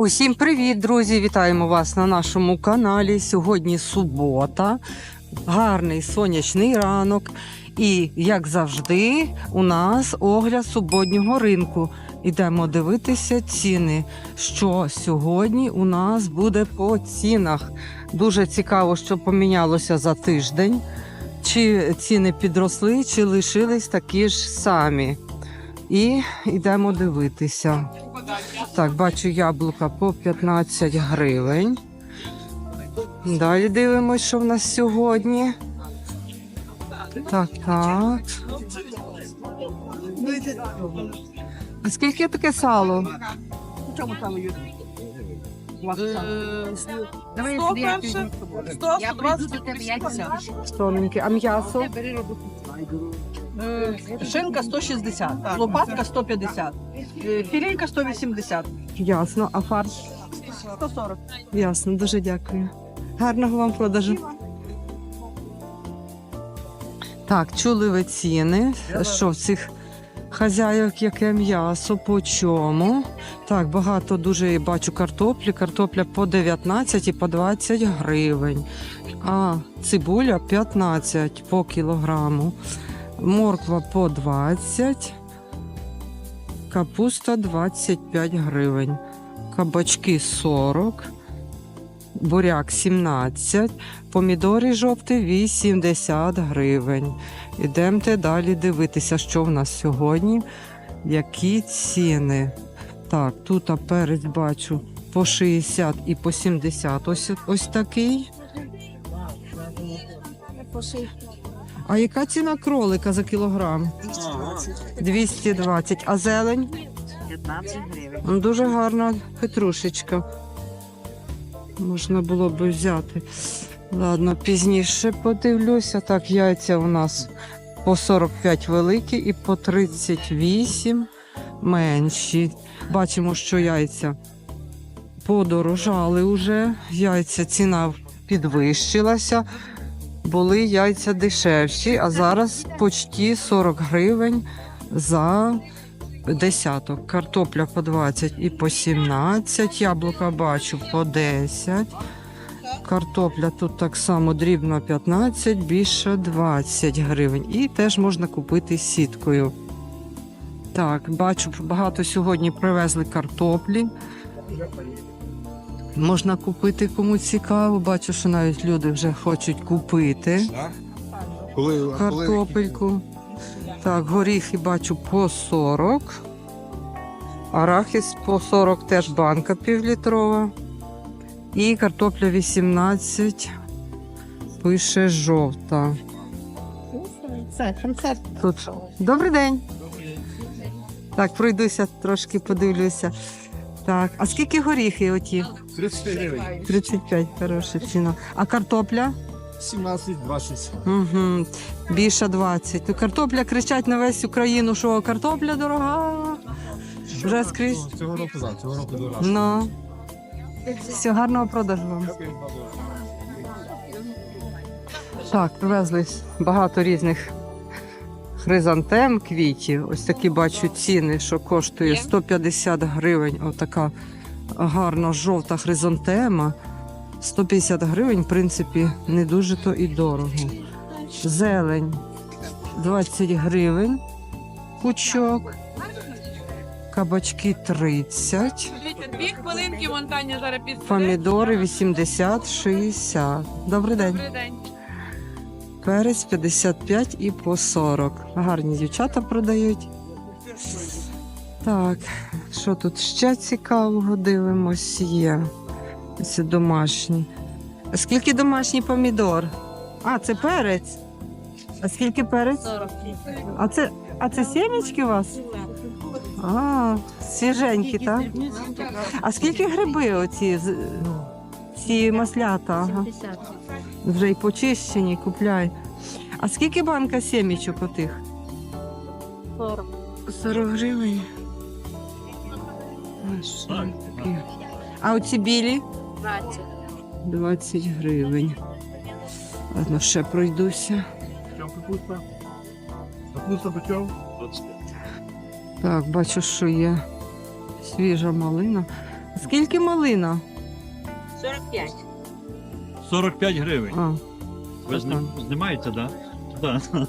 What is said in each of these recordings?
Усім привіт, друзі! Вітаємо вас на нашому каналі. Сьогодні субота, гарний сонячний ранок. І, як завжди, у нас огляд суботнього ринку. Ідемо дивитися ціни, що сьогодні у нас буде по цінах. Дуже цікаво, що помінялося за тиждень. Чи ціни підросли, чи лишились такі ж самі. І йдемо дивитися. Так, бачу яблука по 15 гривень. Далі дивимось, що в нас сьогодні. Так, так. А скільки таке сало? Давай 100 я перше, тобі 100, Я 120, прийду до тебе, я тебе Тоненьке. А м'ясо? Е, Шинка 160, лопатка 150, е, філейка 180, Ясно. А фарш? 140. Ясно, дуже дякую. Гарного вам продажу. Так, чули ви ціни, що в цих хазяїв яке м'ясо, по чому. Так, багато дуже бачу картоплі. Картопля по 19 і по 20 гривень. А цибуля 15 по кілограму. Морква по 20. Капуста 25 гривень. Кабачки 40. Буряк 17, помідори жовті 80 гривень. Ідемте далі дивитися, що в нас сьогодні, які ціни. Так, тут перець бачу по 60 і по 70 ось, ось такий. А яка ціна кролика за кілограм? 220. А зелень? 15 гривень. Ну, Дуже гарна петрушечка. Можна було б взяти. Ладно, пізніше подивлюся. Так, яйця у нас по 45 великі і по 38 менші. Бачимо, що яйця подорожали вже. Яйця ціна підвищилася. Були яйця дешевші, а зараз почти 40 гривень за десяток. Картопля по 20 і по 17. Яблука бачу по 10. Картопля тут так само дрібно 15, більше 20 гривень. І теж можна купити сіткою. Так, бачу, багато сьогодні привезли картоплі. Можна купити кому цікаво. Бачу, що навіть люди вже хочуть купити Коли, картопельку. Так, горіхи бачу по 40. Арахіс по 40 теж банка півлітрова. І картопля 18. Пише жовта. Тут. Добрий день. Так, пройдуся, трошки подивлюся. Так, а скільки горіхи оті? 35 гривень, 35, хороша ціна. А картопля? 17, 20. Угу. Більше 20. Ну, картопля кричать на весь Україну, що картопля дорога. Вже скрізь. Цього року за, цього року до нас. Ну. Все, гарного продажу вам. Так, привезли багато різних хризантем, квітів. Ось такі бачу ціни, що коштує 150 гривень. Отака гарна жовта хризантема. 150 гривень, в принципі, не дуже то і дорого. Зелень 20 гривень. Пучок. Кабачки 30. Дивіться, дві хвилинки монтання зараз під Помідори 80-60. Добрий день. Добрий день. Перець 55 і по 40. Гарні дівчата продають. Так, що тут ще цікавого дивимось є. Це домашні. А скільки домашній помідор? А, це перець. А скільки перець? 40. А це, а це сімечки у вас? А, свіженькі, так? А скільки гриби оці? Ці маслята? Ага. Вже й почищені, купляй. А скільки банка сімічок отих? 40. 40 гривень. А, що таке? А оці білі? 20. 20 гривень. Ладно, ще пройдуся. Капуста? Капуста по чому? Так, бачу, що є свіжа малина. Скільки малина? 45. 45 гривень. А, Ви зни- знімаєте, так? Да? Так.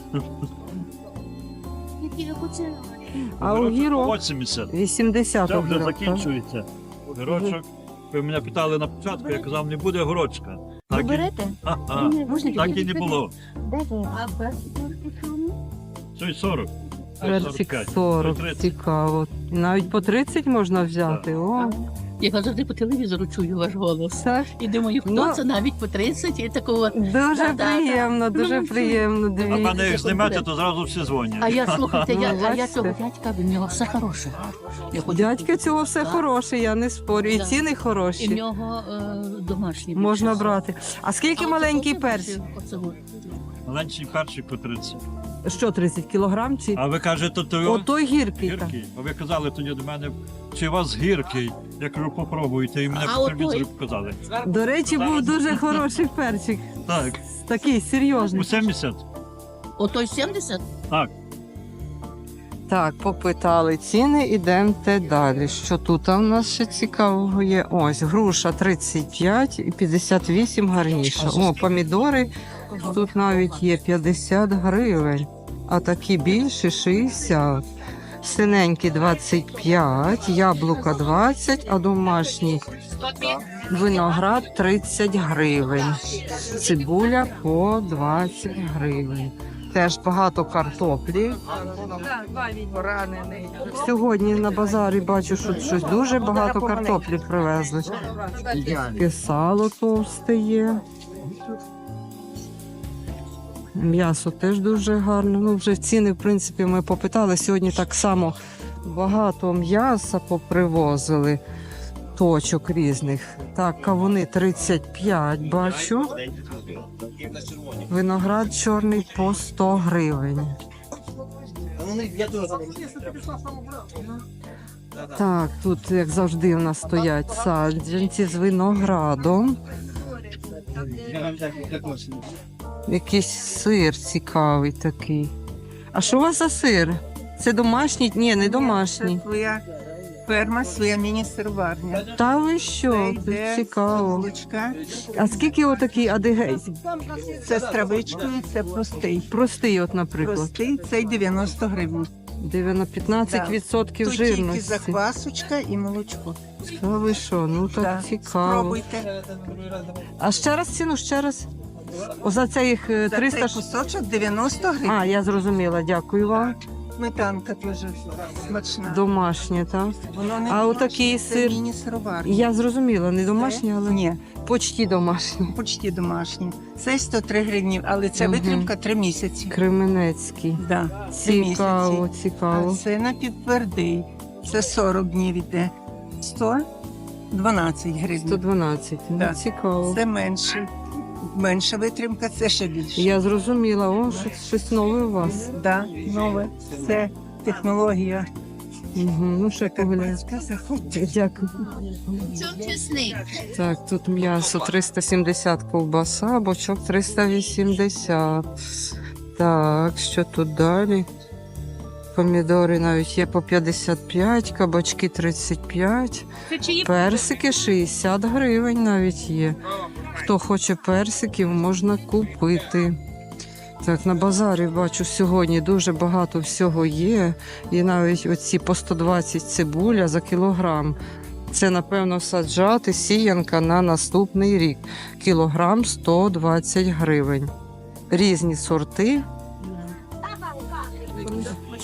а огірок 80. 80 Це вже огірок. так? закінчується. Огірочок. Ви мене питали на початку, я казав, не буде горочка. Так, і... берете? Ага. так і не було. Це й 40. Це й Перчик 45. 40, Це 30. цікаво. Навіть по 30 можна взяти. О, Я завжди по телевізору чую ваш голос. так. І думаю, хто Ну, це навіть по 30 і такого. Дуже Да-да-да. приємно, дуже Ну, приємно. А мене як знімете, то зразу всі дзвонять. А я слухайте, я, Ну, а я цього дядька, в нього все хороше. Я хочу- Дядька цього все Да. хороше, я не спорю. І Да. ціни І в нього е, домашні. Можна більше. брати. А скільки А маленький оце персик? оце Маленький перший по 30. Що, 30 кілограм чи? А ви кажете, то його Отой гіркий. гіркий. А ви казали тоді до мене, чи у вас гіркий? Я кажу, попробуйте. І мене А по телевізору показали. До речі, був дуже хороший перчик. Так. Такий У серйозний. 70? Отой 70? Так. Так, попитали ціни, ідемте далі. Що тут у нас ще цікавого є? Ось груша 35 і 58 гарніша. О, помідори тут навіть є 50 гривень, а такі більші 60. Синенькі 25, яблука 20, а домашній виноград 30 гривень. Цибуля по 20 гривень. Теж багато картоплі. Сьогодні на базарі бачу, що щось дуже багато картоплі привезли. І сало товсте є. М'ясо теж дуже гарне. Ну, вже ціни, в принципі, ми попитали. Сьогодні так само багато м'яса попривозили, точок різних. Так, кавуни 35 бачу. Виноград чорний по 100 гривень. Так, тут, як завжди, у нас стоять саджанці з виноградом. Якийсь сир цікавий такий. А що у вас за сир? Це домашній? Ні, не домашній. Це своя ферма, своя міні-сироварня. Та ви що? Це цікаво. булочка. А скільки отакий адигей? Це з травичкою, це простий. Простий, от, наприклад. Простий, цей 90 гривень. 15% Тут тільки жирності. заквасочка і молочко. Та ви що? Ну так Да. цікаво. Спробуйте. А ще раз ціну, ще раз. За це їх е, За 300... цей кусочок 90 гривень. А, я зрозуміла, дякую вам. Сметанка дуже смачна. Домашнє, так? Воно не А домашнє, отакий це сир? міні-сироварня. Я зрозуміла, не домашнє, але Ні, почті домашнє. почти домашні. Це 103 гривні, але це Мгм. витримка 3 місяці. Кременецький. Да, 3 Цікаво, місяці. цікаво. А це напівтвердий. Це 40 днів іде. 112 гривень. 112. Ну, Да. цікаво. Це менше. Менша витримка, це ще більше. Я зрозуміла, о, щось, щось нове у вас. Да, нове. Це технологія. Угу. Ну, ще. Заходьте. Дякую. Так, тут м'ясо 370 ковбаса, бочок 380. Так, що тут далі? Помідори навіть є по 55, кабачки 35, персики 60 гривень навіть є. Хто хоче персиків, можна купити. Так, на базарі бачу сьогодні дуже багато всього є. І навіть оці по 120 цибуля за кілограм. Це, напевно, саджати сіянка на наступний рік. Кілограм 120 гривень. Різні сорти.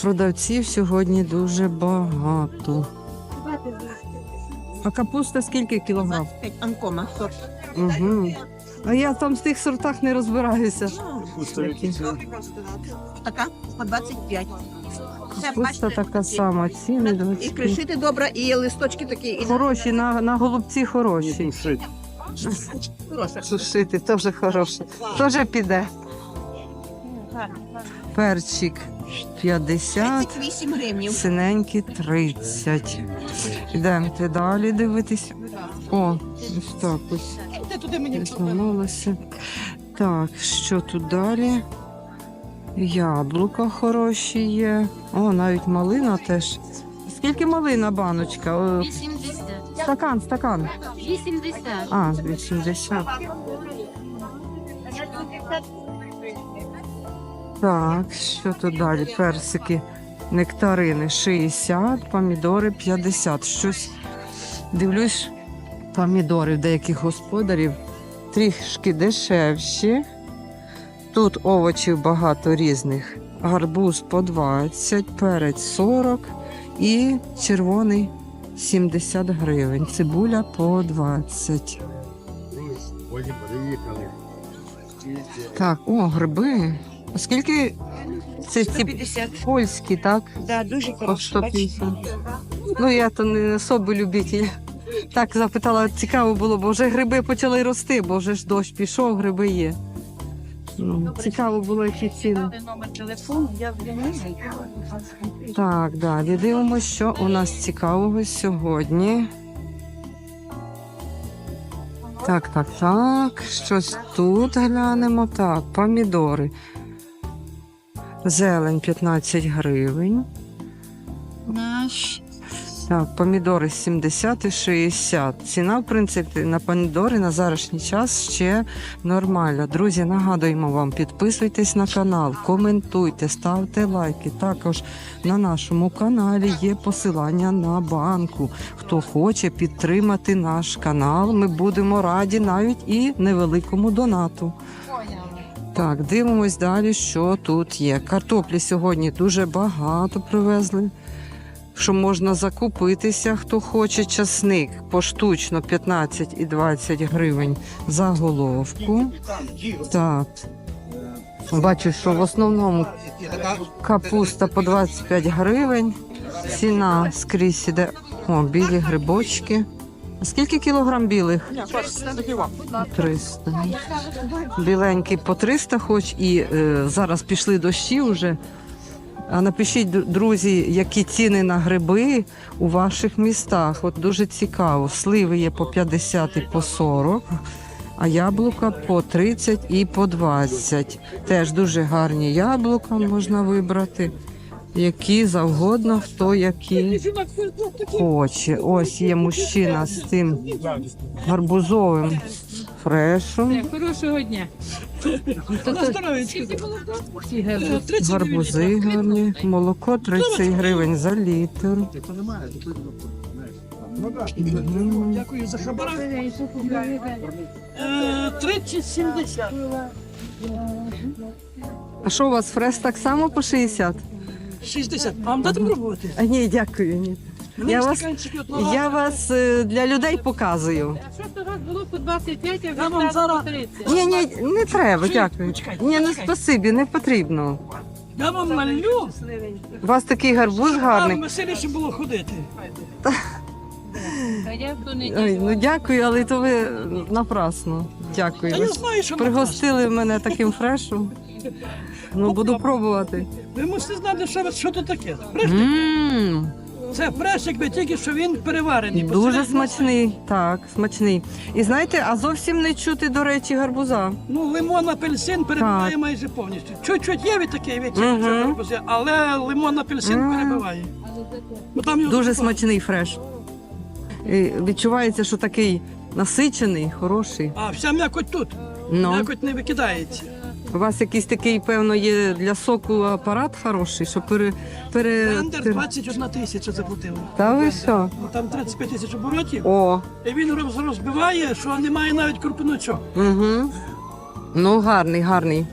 Продавців сьогодні дуже багато. А капуста скільки кілограм? Анкома. Угу. А я там в тих сортах не розбираюся. Які? Така по 25. Це, Капуста бачите, така такі. сама, ціни І 25. кришити добре, і листочки такі, і Хороші, на, на голубці хороші. хороше. Сушити теж хороше. Теж піде. Перчик 50, 38 гривнів. синенький 30. Йдемте далі дивитись. О, ось так ось. Де туди мені Зламалося. Так, що тут далі? Яблука хороші є. О, навіть малина теж. Скільки малина баночка? О, Стакан, стакан. 80. А, 80. Так, що тут далі? Персики, нектарини 60, помідори 50. Щось дивлюсь, помідори в деяких господарів трішки дешевші. Тут овочів багато різних. Гарбуз по 20, перець 40 і червоний 70 гривень. Цибуля по 20. Так, о, гриби. А скільки це ці 150. польські, так? Да, дуже По хороше. 150. Ну, я то не особо любитель. Так запитала, цікаво було, бо вже гриби почали рости, бо вже ж дощ пішов, гриби є. Ну, цікаво було, які ціни. Номер телефону, я Так, далі дивимося, що у нас цікавого сьогодні. Так, так, так. Щось тут глянемо. Так, помідори. Зелень 15 гривень. Наш. Так, помідори 70 і 60. Ціна, в принципі, на помідори на зарашній час ще нормальна. Друзі, нагадуємо вам, підписуйтесь на канал, коментуйте, ставте лайки. Також на нашому каналі є посилання на банку. Хто хоче підтримати наш канал, ми будемо раді навіть і невеликому донату. Так, дивимось далі, що тут є. Картоплі сьогодні дуже багато привезли що можна закупитися, хто хоче часник поштучно 15 і 20 гривень за головку. Так. Бачу, що в основному капуста по 25 гривень. Ціна скрізь іде. О, білі грибочки. А скільки кілограм білих? 300. Біленький по 300 хоч і е, зараз пішли дощі вже. А напишіть, друзі, які ціни на гриби у ваших містах. От дуже цікаво. Сливи є по 50 і по 40, а яблука по 30 і по 20. Теж дуже гарні яблука можна вибрати. Які завгодно, хто які хоче. Ось є мужчина з цим гарбузовим фрешом. Хорошого дня. Гарбузи гарні, молоко 30 гривень за літр. Дякую за хабар. 30-70. А що у вас фреш так само по 60? 60. Вам дати пробувати? А ні, дякую. Ні. Мені Я вас-. Я вас е, для людей показую. А Що то вас було по 25, а Я вже вам зараз- 30. Ні, ні, не треба, Чи- дякую. почекайте, Ні, ну спасибі, не потрібно. Я вам налю, У вас такий гарбуз вам гарний. веселіше було ходити. А я Ой, ну дякую, але то ви напрасно. Дякую. Та Ви я знаю, що пригостили мене таким фрешем. Ну, буду пробувати. Ви мусите знати, що, що це таке. Мм, Це фреш, якби тільки що він переварений. Дуже Посередині- смачний, так, смачний. І знаєте, а зовсім не чути, до речі, гарбуза. Ну, лимон, апельсин перебиває майже повністю. Чуть-чуть є від такий від Мгм. гарбузи, але лимон, апельсин Мгм. перебиває. Бо там його Дуже купа. смачний фреш. І відчувається, що такий насичений, хороший. А вся м'якоть тут. Ну, М'якоть не викидається. У вас якийсь такий, певно, є для соку апарат хороший, що пере. пере... Блендер 21 тисяча заплатив. Та ви що? Ну, Там 35 тисяч оборотів, О, і він роз- розбиває, що немає навіть крупиночок. угу. Ну, гарний, гарний.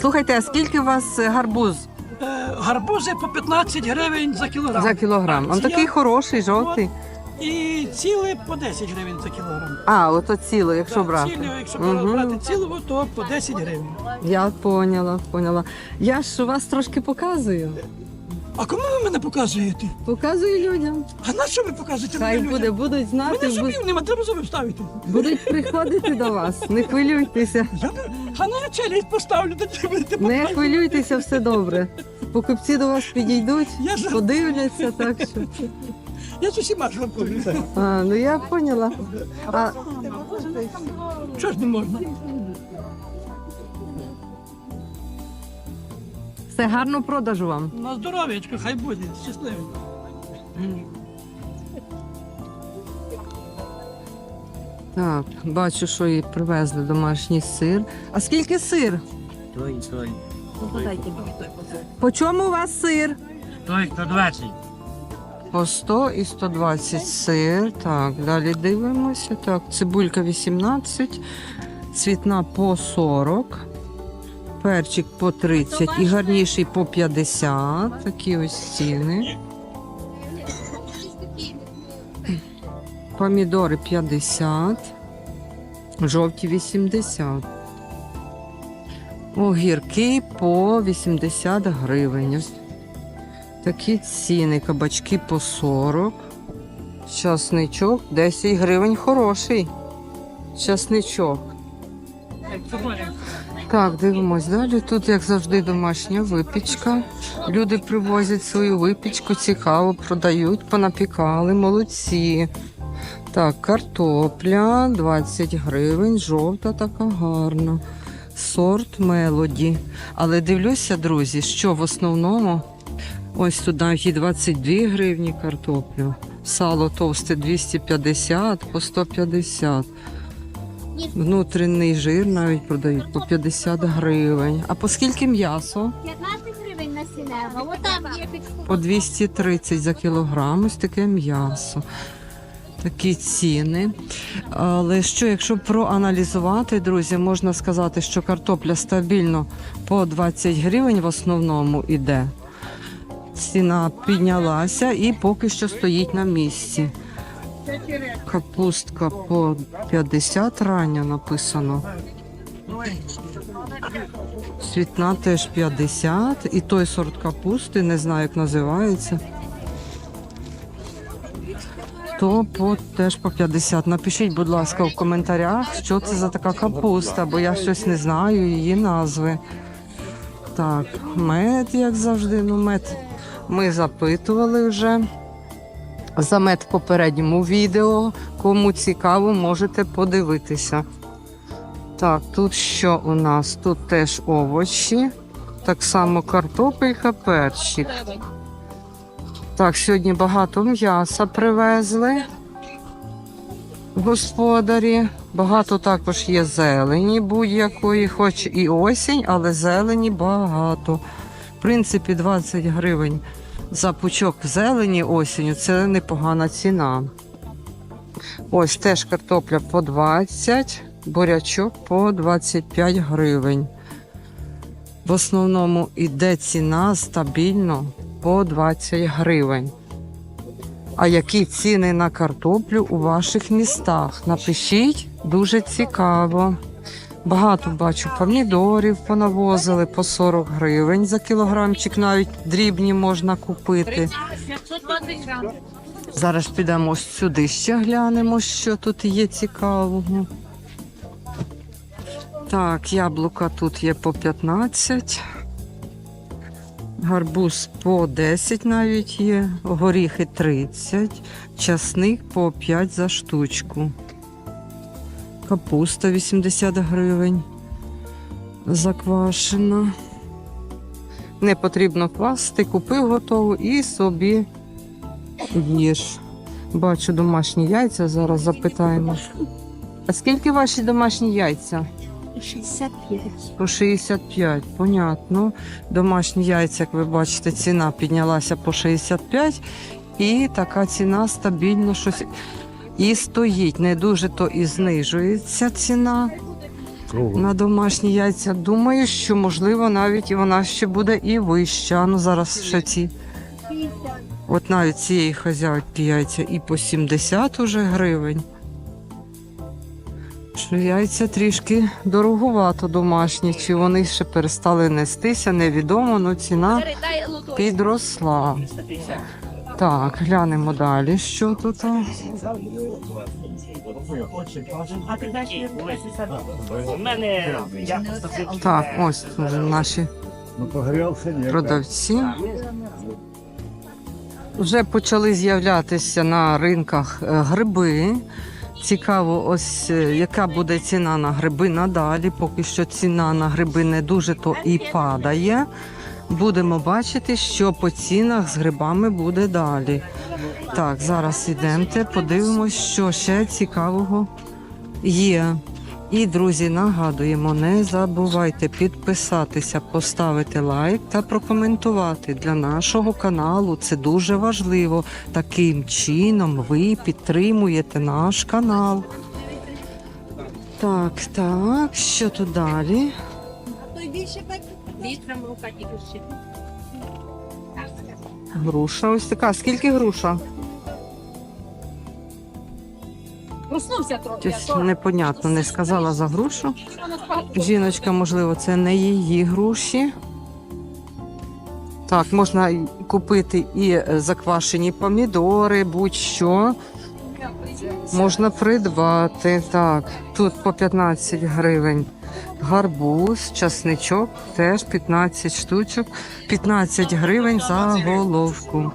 Слухайте, а скільки у вас е, гарбуз Е, гарбузи по 15 гривень за кілограм. за кілограм? Он такий хороший, жовтий. І ціли по 10 гривень за кілограм. А, ото ціло, якщо Так, брати. Цілі, якщо Мгм. брати цілого, то по 10 гривень. Я поняла, поняла. Я ж вас трошки показую. А кому ви мене показуєте? Показую людям. А на що ви показуєте? Хай мене буде, людям? будуть Мене знати, бу- зубів нема, треба зуби вставити. будуть приходити до вас. Не хвилюйтеся. Я А на челюсть поставлю, тоді будете Не показувати. хвилюйтеся, все добре. Покупці до вас підійдуть, Я подивляться, так що. Я з усіма жартую. А, ну я поняла. А, Що ж не можна? все гарно продажу вам. На здоров'ячко, хай буде, щасливо. Так, бачу, що і привезли домашній сир. А скільки сир? Той, той. По чому у вас сир? Той 120. По 100 і 120 сир. Так, далі дивимося. Так, цибулька 18, цвітна по 40, перчик по 30 і гарніший по 50. Такі ось ціни. Помідори 50, жовті 80. Огірки по 80 гривень. Такі ціни, кабачки по 40. Часничок 10 гривень хороший. Часничок. Так, дивимось далі. Тут, як завжди, домашня випічка. Люди привозять свою випічку, цікаво, продають, понапікали, молодці. Так, картопля 20 гривень, жовта така гарна. Сорт мелоді. Але дивлюся, друзі, що в основному Ось тут навіть і 22 гривні картоплю. Сало товсте 250 по 150. Внутрішній жир навіть продають по 50 гривень. А по скільки м'ясо? 15 гривень на сінево. По 230 за кілограм. Ось таке м'ясо. Такі ціни. Але що, якщо проаналізувати, друзі, можна сказати, що картопля стабільно по 20 гривень в основному іде. Ціна піднялася і поки що стоїть на місці. Капустка по 50 рання написано. Світна теж 50. І той сорт капусти, не знаю, як називається. То по теж по 50. Напишіть, будь ласка, в коментарях, що це за така капуста, бо я щось не знаю її назви. Так, мед, як завжди, ну мед ми запитували вже. За мед в попередньому відео. Кому цікаво, можете подивитися. Так, тут що у нас? Тут теж овочі. Так само картопелька, перчик. Так, сьогодні багато м'яса привезли господарі. Багато також є зелені будь-якої, хоч і осінь, але зелені багато. В принципі, 20 гривень за пучок зелені осінню це непогана ціна. Ось теж картопля по 20, бурячок по 25 гривень. В основному іде ціна стабільно по 20 гривень. А які ціни на картоплю у ваших містах? Напишіть, дуже цікаво. Багато бачу помідорів понавозили по 40 гривень за кілограмчик, навіть дрібні можна купити. Зараз підемо сюди ще глянемо, що тут є цікавого. Так, яблука тут є по 15. Гарбуз по 10 навіть є, горіхи 30, часник по 5 за штучку. Капуста 80 гривень. Заквашена. Не потрібно класти, купив готову і собі їж. Бачу домашні яйця, зараз запитаємо. А скільки ваші домашні яйця? 65. По 65, понятно. Домашні яйця, як ви бачите, ціна піднялася по 65. І така ціна стабільно щось і стоїть. Не дуже то і знижується ціна на домашні яйця. Думаю, що можливо навіть і вона ще буде і вища. Ну зараз ще ці. От навіть цієї хазяйки яйця і по 70 уже гривень. Що яйця трішки дороговато домашні, чи вони ще перестали нестися, невідомо, але ціна підросла. Так, глянемо далі, що тут. Так, ось наші Ну, продавці. Вже почали з'являтися на ринках е, гриби. Цікаво, ось е, яка буде ціна на гриби надалі. Поки що ціна на гриби не дуже то і падає. Будемо бачити, що по цінах з грибами буде далі. Так, зараз ідемте, подивимось, що ще цікавого є. І, друзі, нагадуємо, не забувайте підписатися, поставити лайк та прокоментувати для нашого каналу. Це дуже важливо. Таким чином ви підтримуєте наш канал. Так, так, що тут далі? Літром рука тільки. Груша ось така. Скільки груша? Проснувся трохи. Щось непонятно не сказала за грушу. Жіночка, можливо, це не її груші. Так, можна купити і е, заквашені помідори, будь-що. Можна придбати. Так, тут по 15 гривень гарбуз, часничок теж 15 штучок, 15 гривень за головку.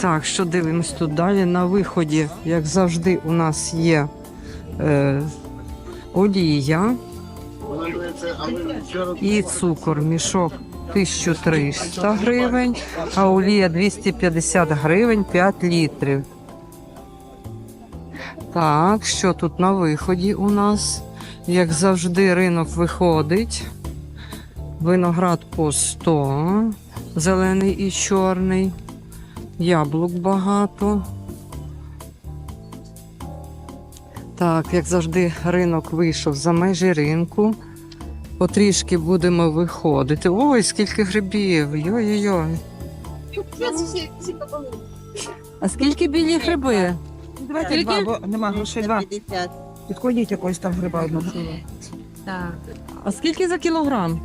Так, що дивимось тут далі? На виході, як завжди, у нас є е, олія і цукор. Мішок 1300 гривень, а олія 250 гривень 5 літрів. Так, що тут на виході у нас? Як завжди, ринок виходить. Виноград по 100, зелений і чорний. Яблук багато. Так, як завжди, ринок вийшов за межі ринку. Потрішки будемо виходити. Ой, скільки грибів! Йой-йой. А скільки білі гриби? Давайте два, бо нема грошей два. Підходіть якось там гриба одного. Так. А скільки за кілограм?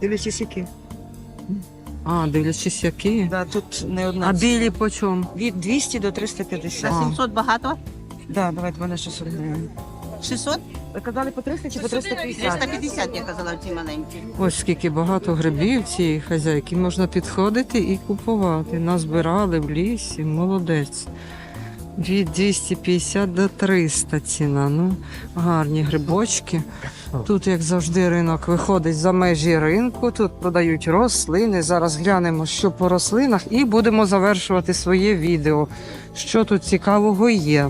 Дивлячись які. А, дивлячись, які. Да, тут не одна. А білі по чому? Від 200 до 350. А. 700 багато? Да, давайте мене 600 гривень. 600? Ви казали по 300 чи по 350? 350, я казала, ці маленькі. Ось скільки багато грибів цієї хазяйки. Можна підходити і купувати. Назбирали в лісі, молодець. Від 250 до 300 ціна. Ну, гарні грибочки. Тут, як завжди, ринок виходить за межі ринку. Тут продають рослини. Зараз глянемо, що по рослинах, і будемо завершувати своє відео. Що тут цікавого є.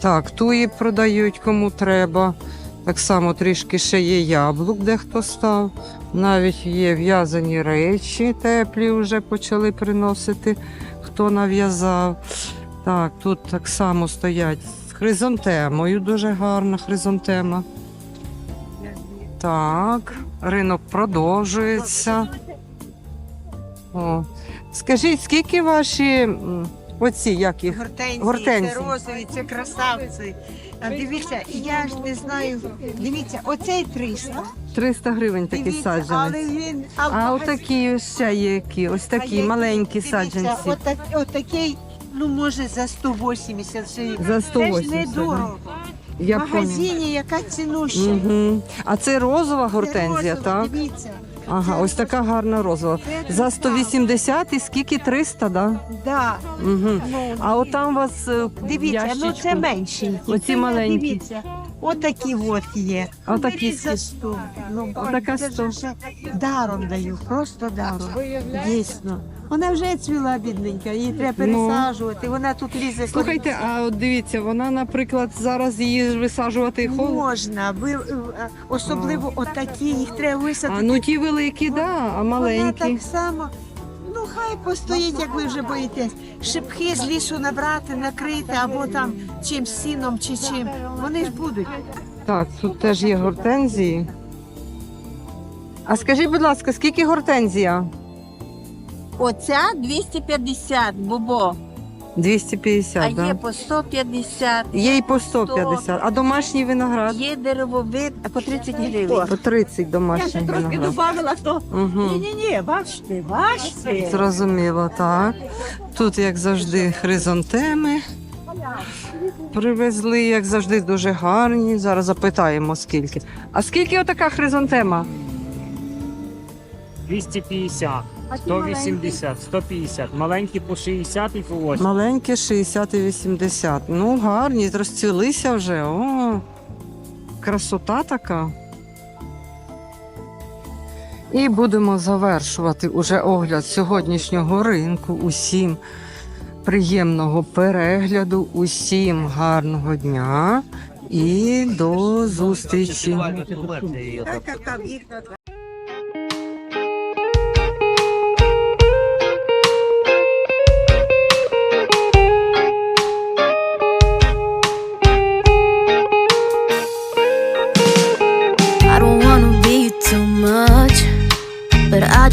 Так, туї продають кому треба. Так само трішки ще є яблук, де хто став. Навіть є в'язані речі, теплі вже почали приносити, хто нав'язав. Так, тут так само стоять з хризантемою, дуже гарна хризантема. Так, ринок продовжується. О. Скажіть, скільки ваші оці, як їх? Гортензії, Гортензії. це розові, це красавці. А дивіться, я ж не знаю. Дивіться, оцей 300. 300 гривень такі Дивіться, він... А отакі ось ще є які, ось такі маленькі Дивіться, саджанці. Отак, отакий, ну може за 180 гривень. За Це ж недорого. Я В магазині яка цінуща. Угу. А це розова гортензія, Це розова, так? Дивіться. Ага, ось така гарна розова. За красава. 180 і скільки 300, да? Да. Угу. Ну, А от там у вас е, Дивіться, ну ящичку. це менші. Оці маленькі. Дивіться, отакі от є. А такі Беріть за скільки? 100. Ну, Отака це 100. вже даром даю, просто даром. Дійсно. Вона вже цвіла бідненька, її треба Ну. пересаджувати. Вона тут лізе. Слухайте, а от дивіться, вона, наприклад, зараз її висаджувати холодно. Можна, ви, е, особливо отакі, їх треба висадити. А ну ті великі, да, а Вона так само. Хай постоїть, як ви вже боїтесь. Шипки з лісу набрати, накрити або там чим сіном чи чим. Вони ж будуть. Так, тут теж є гортензії. А скажіть, будь ласка, скільки гортензія? Оця 250, бобо. 250, А так? є по 150. Є і по 150. А домашній виноград? Є деревовид, а по 30 гривень. По 30 домашній виноград. добавила, то Угу. ні, бачите, бачите. Зрозуміло, так. Тут, як завжди, хризантеми. Привезли, як завжди, дуже гарні. Зараз запитаємо, скільки. А скільки отака хризантема? 250, 180, 150. Маленькі по 60 і по 80. Маленькі 60 і 80. Ну, гарні, розцвілися вже. О, красота така. І будемо завершувати уже огляд сьогоднішнього ринку. Усім приємного перегляду, усім гарного дня і до зустрічі.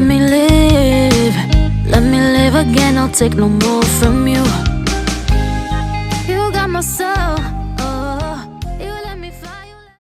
Let me live. Let me live again. I'll take no more from you. You got my soul.